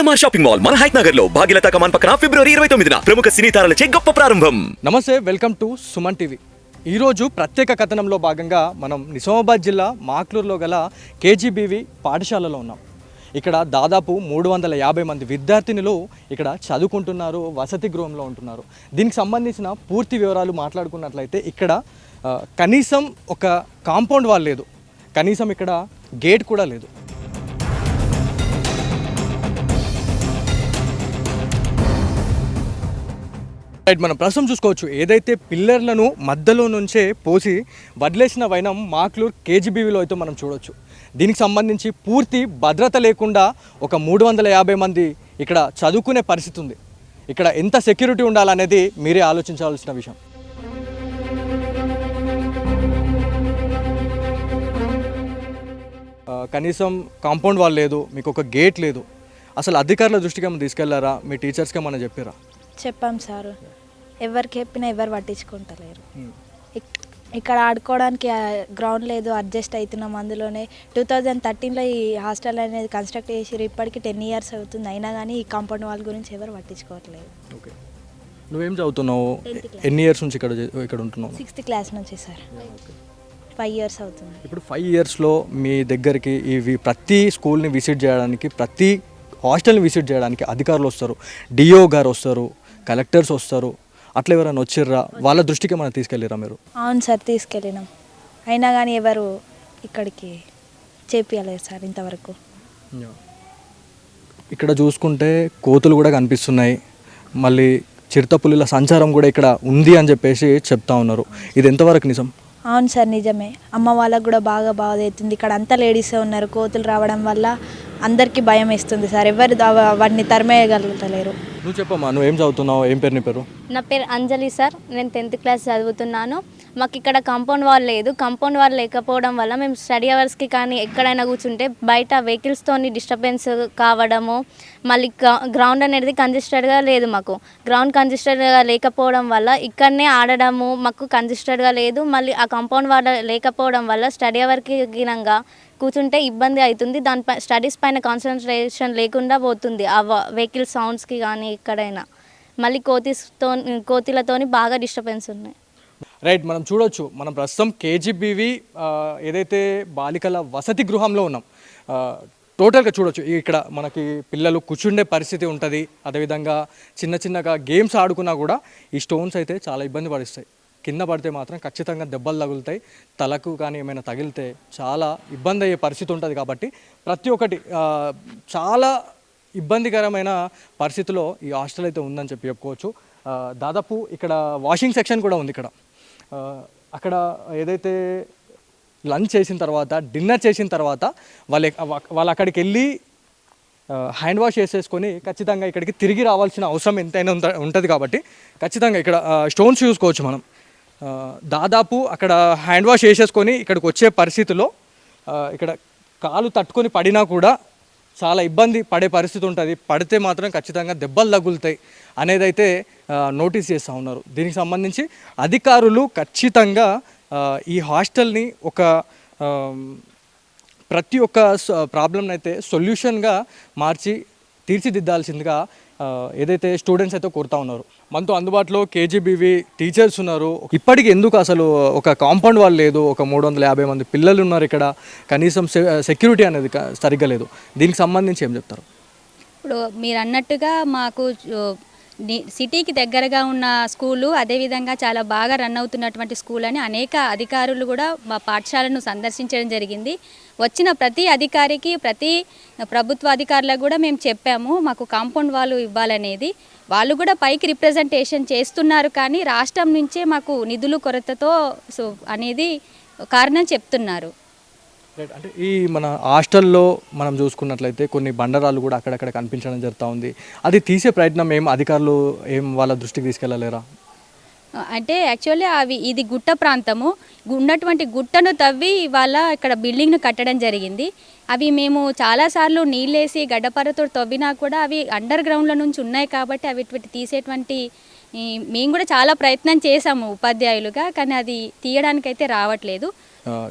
CMR shopping mall మన హైక్ నగర్లో భాగ్యలత కమాన్ పక్కన ఫిబ్రవరి ఇరవై తొమ్మిదిన ప్రముఖ సినీ తారలచే గొప్ప ప్రారంభం. నమస్తే వెల్కమ్ టు సుమన్ టీవీ. ఈరోజు ప్రత్యేక కథనంలో భాగంగా మనం నిజామాబాద్ జిల్లా మాక్లూరులో గల కేజీబీవి పాఠశాలలో ఉన్నాం. ఇక్కడ దాదాపు మూడు వందల యాభై మంది విద్యార్థినులు ఇక్కడ చదువుకుంటున్నారు వసతి గృహంలో ఉంటున్నారు. దీనికి సంబంధించిన పూర్తి వివరాలు మాట్లాడుకున్నట్లయితే ఇక్కడ కనీసం ఒక కాంపౌండ్ వాల్ లేదు. కనీసం ఇక్కడ గేట్ కూడా లేదు. రైట్ మనం ప్రస్తుతం చూసుకోవచ్చు. ఏదైతే పిల్లర్లను మధ్యలో నుంచే పోసి వదిలేసిన వైనం మాక్లూర్ కేజీబీవీలో అయితే మనం చూడొచ్చు. దీనికి సంబంధించి పూర్తి భద్రత లేకుండా ఒక మూడు వందల యాభై మంది ఇక్కడ చదువుకునే పరిస్థితి ఉంది. ఇక్కడ ఎంత సెక్యూరిటీ ఉండాలనేది మీరే ఆలోచించాల్సిన విషయం. కనీసం కాంపౌండ్ వాల్ లేదు మీకు ఒక గేట్ లేదు. అసలు అధికారుల దృష్టికి ఏమైనా తీసుకెళ్ళారా? మీ టీచర్స్కి ఏమైనా చెప్పారా? చెప్పాం సార్. ఎవరికి చెప్పినా ఎవరు పట్టించుకుంటలేరు. ఇక్- ఇక్కడ ఆడుకోవడానికి గ్రౌండ్ లేదు అడ్జస్ట్ అవుతున్నాం అందులోనే. టూ థౌజండ్ థర్టీన్లో ఈ హాస్టల్ అనేది కన్స్ట్రక్ట్ చేసిరు ఇప్పటికి టెన్ ఇయర్స్ అవుతుంది. అయినా కానీ ఈ కాంపౌండ్ వాల్ గురించి ఎవరు పట్టించుకోవట్లేదు. ఓకే నువ్వేం చదువుతున్నావు. ఎన్ని ఇయర్స్ నుంచి ఇక్కడ ఇక్కడ ఉంటున్నావు? సిక్స్త్ క్లాస్ నుంచి సార్ ఫైవ్ ఇయర్స్ అవుతుంది. ఇప్పుడు ఫైవ్ ఇయర్స్లో మీ దగ్గరికి ఇవి ప్రతి స్కూల్ని విజిట్ చేయడానికి ప్రతి హాస్టల్ని విజిట్ చేయడానికి అధికారులు వస్తారు. డిఓ గారు వస్తారు. కలెక్టర్స్ వస్తారు. అట్లా ఎవరైనా వచ్చిర్రా? వాళ్ళ దృష్టికి మనం తీసుకెళ్ళిరా మీరు? అవును సార్ తీసుకెళ్ళినాం. అయినా కానీ ఎవరు ఇక్కడికి చేపియలేదు సార్ ఇంతవరకు. ఇక్కడ చూసుకుంటే కోతులు కూడా కనిపిస్తున్నాయి. మళ్ళీ చిరుతపులిల సంచారం కూడా ఇక్కడ ఉంది అని చెప్పేసి చెప్తా ఉన్నారు. ఇది ఎంతవరకు నిజం? అవును సార్ నిజమే. అమ్మ వాళ్ళకు కూడా బాగా బాధ అవుతుంది. ఇక్కడ అంతా లేడీసే ఉన్నారు. కోతులు రావడం వల్ల అందరికీ భయం వేస్తుంది సార్. ఎవరు దా- వాటిని తరిమేయగలుగుతలేరు. నువ్వు చెప్పమ్మా నువ్వేం చదువుతున్నావు? ఏం పేరు నీ పేరు? నా పేరు అంజలి సార్. నేను టెన్త్ క్లాస్ చదువుతున్నాను. మాకు ఇక్కడ కాంపౌండ్ వాల్ లేదు. కాంపౌండ్ వాల్ లేకపోవడం వల్ల మేము స్టడీ అవర్స్కి కానీ ఎక్కడైనా కూర్చుంటే బయట వెహికల్స్తోని డిస్టర్బెన్స్ కావడము మళ్ళీ గ్రౌండ్ అనేది కంజెస్టెడ్గా లేదు మాకు. గ్రౌండ్ కంజెస్టెడ్గా లేకపోవడం వల్ల ఇక్కడనే ఆడడము మాకు కంజెస్టెడ్గా లేదు. మళ్ళీ ఆ కాంపౌండ్ వాల్ లేకపోవడం వల్ల స్టడీ అవర్కి గినంగా కూర్చుంటే ఇబ్బంది అవుతుంది దానిపై స్టడీస్ పైన కాన్సన్ట్రేషన్ లేకుండా పోతుంది ఆ వెహికల్ సౌండ్స్కి కానీ ఎక్కడైనా. మళ్ళీ కోతితో కోతిలతోని బాగా డిస్టర్బెన్స్ ఉన్నాయి. రైట్ మనం చూడొచ్చు. మనం ప్రస్తుతం కేజీబీవి ఏదైతే బాలికల వసతి గృహంలో ఉన్నాం టోటల్గా చూడొచ్చు. ఇక్కడ మనకి పిల్లలు కూర్చుండే పరిస్థితి ఉంటుంది. అదేవిధంగా చిన్న చిన్నగా గేమ్స్ ఆడుకున్నా కూడా ఈ స్టోన్స్ అయితే చాలా ఇబ్బంది పడిస్తాయి. కింద పడితే మాత్రం ఖచ్చితంగా దెబ్బలు తగులుతాయి. తలకు కానీ ఏమైనా తగిలితే చాలా ఇబ్బంది అయ్యే పరిస్థితి ఉంటుంది కాబట్టి ప్రతి ఒక్కటి చాలా ఇబ్బందికరమైన పరిస్థితిలో ఈ హాస్టల్ అయితే ఉందని చెప్పి చెప్పుకోవచ్చు. దాదాపు ఇక్కడ వాషింగ్ సెక్షన్ కూడా ఉంది ఇక్కడ. అక్కడ ఏదైతే లంచ్ చేసిన తర్వాత డిన్నర్ చేసిన తర్వాత వాళ్ళు వాళ్ళు అక్కడికి వెళ్ళి హ్యాండ్ వాష్ చేసేసుకొని ఖచ్చితంగా ఇక్కడికి తిరిగి రావాల్సిన అవసరం ఎంతైనా ఉంటుంది కాబట్టి ఖచ్చితంగా ఇక్కడ స్టోన్స్ చూసుకోవచ్చు మనం. దాదాపు అక్కడ హ్యాండ్ వాష్ చేసేసుకొని ఇక్కడికి వచ్చే పరిస్థితిలో ఇక్కడ కాలు తట్టుకొని పడినా కూడా చాలా ఇబ్బంది పడే పరిస్థితి ఉంటుంది. పడితే మాత్రం ఖచ్చితంగా దెబ్బలు తగులుతాయి అనేది అయితే నోటీస్ చేస్తూ ఉన్నారు. దీనికి సంబంధించి అధికారులు ఖచ్చితంగా ఈ హాస్టల్ని ఒక ప్రతి ఒక్క ప్రాబ్లమ్ని అయితే సొల్యూషన్గా మార్చి తీర్చిదిద్దాల్సిందిగా ఏదైతే స్టూడెంట్స్ అయితే కోరుతా ఉన్నారు. మనతో అందుబాటులో కేజీబీవి టీచర్స్ ఉన్నారు. ఇప్పటికి ఎందుకు అసలు ఒక కాంపౌండ్ వాళ్ళు లేదు? ఒక మూడు వందల యాభై మంది పిల్లలు ఉన్నారు ఇక్కడ. కనీసం సెక్యూరిటీ అనేది సరిగ్గా లేదు. దీనికి సంబంధించి ఏం చెప్తారు? ఇప్పుడు మీరు అన్నట్టుగా మాకు సిటీకి దగ్గరగా ఉన్న స్కూలు అదేవిధంగా చాలా బాగా రన్ అవుతున్నటువంటి స్కూల్ అని అనేక అధికారులు కూడా మా పాఠశాలను సందర్శించడం జరిగింది. వచ్చిన ప్రతి అధికారికి ప్రతి ప్రభుత్వ అధికారులకు కూడా మేము చెప్పాము మాకు కాంపౌండ్ వాళ్ళు ఇవ్వాలనేది. వాళ్ళు కూడా పైకి రిప్రజెంటేషన్ చేస్తున్నారు కానీ రాష్ట్రం నుంచే మాకు నిధులు కొరతతో సో అనేది కారణం చెప్తున్నారు. అంటే ఈ మన హాస్టల్లో మనం చూసుకున్నట్లయితే కొన్ని బండరాలు కూడా అక్కడక్కడ కనిపించడం జరుగుతూ ఉంది. అది తీసే ప్రయత్నం ఏం అధికారులు ఏం వాళ్ళ దృష్టికి తీసుకెళ్ళలేరా అంటే యాక్చువల్లీ అవి ఇది గుట్ట ప్రాంతము. ఉన్నటువంటి గుట్టను తవ్వి వాళ్ళ ఇక్కడ బిల్డింగ్ను కట్టడం జరిగింది. అవి మేము చాలాసార్లు నీళ్ళేసి గడ్డపరతో తవ్వినా కూడా అవి అండర్ గ్రౌండ్లో నుంచి ఉన్నాయి కాబట్టి అవి ఇటువంటి తీసేటువంటి మేము కూడా చాలా ప్రయత్నం చేశాము ఉపాధ్యాయులుగా కానీ అది తీయడానికైతే రావట్లేదు.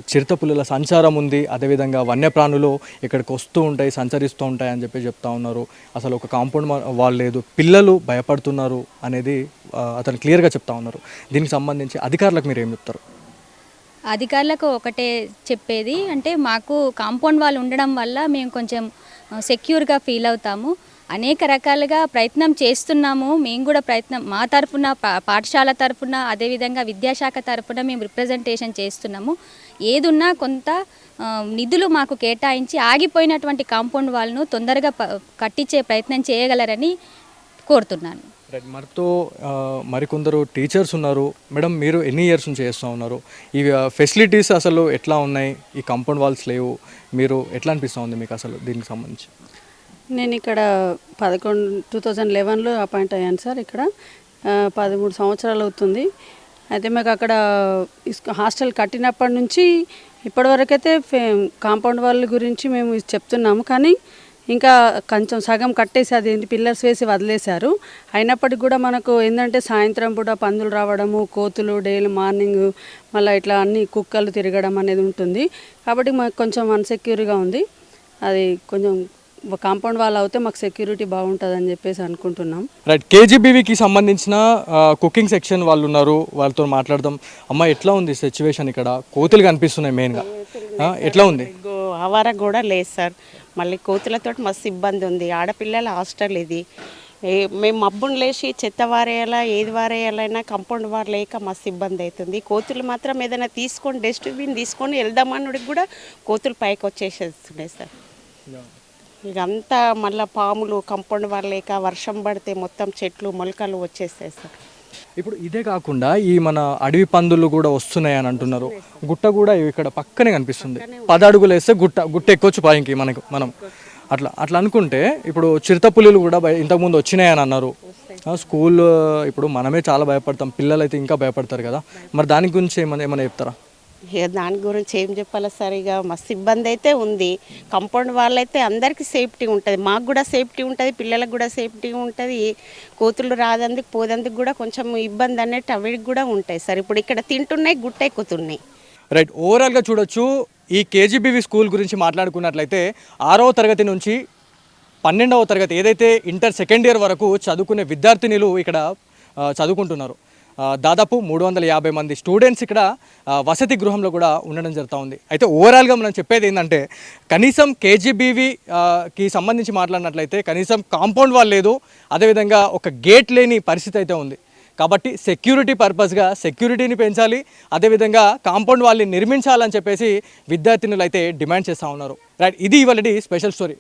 చిరుతపులుల సంచారం ఉంది. అదేవిధంగా వన్యప్రాణులు ఇక్కడికి వస్తూ ఉంటాయి సంచరిస్తూ ఉంటాయి అని చెప్పి చెప్తా ఉన్నారు. అసలు ఒక కాంపౌండ్ వాల్ లేదు. పిల్లలు భయపడుతున్నారు అనేది అతను క్లియర్గా చెప్తా ఉన్నారు. దీనికి సంబంధించి అధికారులకు మీరు ఏం చెప్తారు? అధికారులకు ఒకటే చెప్పేది అంటే మాకు కాంపౌండ్ వాళ్ళు ఉండడం వల్ల మేము కొంచెం సెక్యూర్గా ఫీల్ అవుతాము. అనేక రకాలుగా ప్రయత్నం చేస్తున్నాము. మేము కూడా ప్రయత్నం మా తరఫున పాఠశాల తరఫున అదేవిధంగా విద్యాశాఖ తరఫున మేము రిప్రజెంటేషన్ చేస్తున్నాము. ఏదున్నా కొంత నిధులు మాకు కేటాయించి ఆగిపోయినటువంటి కాంపౌండ్ వాళ్ళను తొందరగా కట్టించే ప్రయత్నం చేయగలరని కోరుతున్నాను. రైట్ మనతో మరికొందరు టీచర్స్ ఉన్నారు. మేడం మీరు ఎన్ని ఇయర్స్ నుంచి చేస్తూ ఉన్నారు? ఈ ఫెసిలిటీస్ అసలు ఎట్లా ఉన్నాయి? ఈ కాంపౌండ్ వాల్స్ లేవు. మీరు ఎట్లా అనిపిస్తూ ఉంది మీకు అసలు దీనికి సంబంధించి? నేను ఇక్కడ పదకొండు టూ థౌజండ్ లెవెన్లో అపాయింట్ అయ్యాను సార్ ఇక్కడ. పదమూడు సంవత్సరాలు అవుతుంది. అయితే మాకు అక్కడ హాస్టల్ కట్టినప్పటి నుంచి ఇప్పటివరకైతే ఫే కాంపౌండ్ వాళ్ళ గురించి మేము చెప్తున్నాము. కానీ ఇంకా కొంచెం సగం కట్టేసి అది ఏంటి పిల్లర్స్ వేసి వదిలేశారు. అయినప్పటికీ కూడా మనకు ఏంటంటే సాయంత్రం పూట పందులు రావడము కోతులు డైలీ మార్నింగ్ మళ్ళీ ఇట్లా అన్ని కుక్కలు తిరగడం అనేది ఉంటుంది. కాబట్టి మాకు కొంచెం అన్సెక్యూర్గా ఉంది. అది కొంచెం కాంపౌండ్ వాళ్ళు అవుతే మాకు సెక్యూరిటీ బాగుంటుందని చెప్పేసి అనుకుంటున్నాం. రైట్ కేజీబీవీకి సంబంధించిన కుకింగ్ సెక్షన్ వాళ్ళు ఉన్నారు వాళ్ళతో మాట్లాడదాం. అమ్మ ఎట్లా ఉంది సిచ్యువేషన్ ఇక్కడ? కోతులు కనిపిస్తున్నాయి మెయిన్గా ఎట్లా ఉంది? ఆవార కూడా లేదు సార్. మళ్ళీ కోతులతో మస్తు ఇబ్బంది ఉంది. ఆడపిల్లల హాస్టల్ ఇది. మేము మబ్బును లేచి చెత్త వారేయాలా ఏది వారేయాలైనా కంపౌండ్ వారు లేక మస్తు ఇబ్బంది అవుతుంది. కోతులు మాత్రం ఏదైనా తీసుకొని డస్ట్బిన్ తీసుకొని వెళ్దామన్నడికి కూడా కోతులు పైకి వచ్చేసేస్తున్నాయి సార్. ఇక అంతా మళ్ళీ పాములు కంపౌండ్ వారు లేక వర్షం పడితే మొత్తం చెట్లు మొలకలు వచ్చేస్తాయి సార్. ఇప్పుడు ఇదే కాకుండా ఈ మన అడవి పందులు కూడా వస్తున్నాయి అని అంటున్నారు. గుట్ట కూడా ఇక్కడ పక్కనే కనిపిస్తుంది. పది అడుగులు వేస్తే గుట్ట గుట్ట ఎక్కొచ్చు పాయింకి మనకు మనం. అట్లా అట్లా అనుకుంటే ఇప్పుడు చిరుతపులులు కూడా ఇంతకుముందు వచ్చినాయి అని అన్నారు. స్కూల్ ఇప్పుడు మనమే చాలా భయపడతాం. పిల్లలు అయితే ఇంకా భయపడతారు కదా. మరి దాని గురించి ఏమైనా ఏమైనా చెప్తారా? దాని గురించి ఏం చెప్పాలి సార్ ఇక మస్తు ఇబ్బంది అయితే ఉంది. కంపౌండ్ వాళ్ళైతే అందరికీ సేఫ్టీ ఉంటుంది. మాకు కూడా సేఫ్టీ ఉంటుంది పిల్లలకు కూడా సేఫ్టీ ఉంటుంది. కోతులు రాదందుకు పోదందుకు కూడా కొంచెం ఇబ్బంది అనేటి అవి కూడా ఉంటాయి సార్. ఇప్పుడు ఇక్కడ తింటున్నాయి గుట్ట ఎక్కుతున్నాయి రైట్ ఓవరాల్గా చూడొచ్చు ఈ కేజీబీవీ స్కూల్ గురించి మాట్లాడుకున్నట్లయితే ఆరవ తరగతి నుంచి పన్నెండవ తరగతి ఏదైతే ఇంటర్ సెకండ్ ఇయర్ వరకు చదువుకునే విద్యార్థినులు ఇక్కడ చదువుకుంటున్నారు. దాదాపు మూడు వందల యాభై మంది స్టూడెంట్స్ ఇక్కడ వసతి గృహంలో కూడా ఉండడం జరుగుతూ ఉంది. అయితే ఓవరాల్గా మనం చెప్పేది ఏంటంటే కనీసం కేజీబీవీ కి సంబంధించి మాట్లాడినట్లయితే కనీసం కాంపౌండ్ వాల్ లేదు అదేవిధంగా ఒక గేట్ లేని పరిస్థితి అయితే ఉంది. కాబట్టి సెక్యూరిటీ పర్పస్గా సెక్యూరిటీని పెంచాలి అదేవిధంగా కాంపౌండ్ వాళ్ళని నిర్మించాలని చెప్పేసి విద్యార్థినులు అయితే డిమాండ్ చేస్తూ ఉన్నారు. రైట్ ఇది ఇవాళ స్పెషల్ స్టోరీ.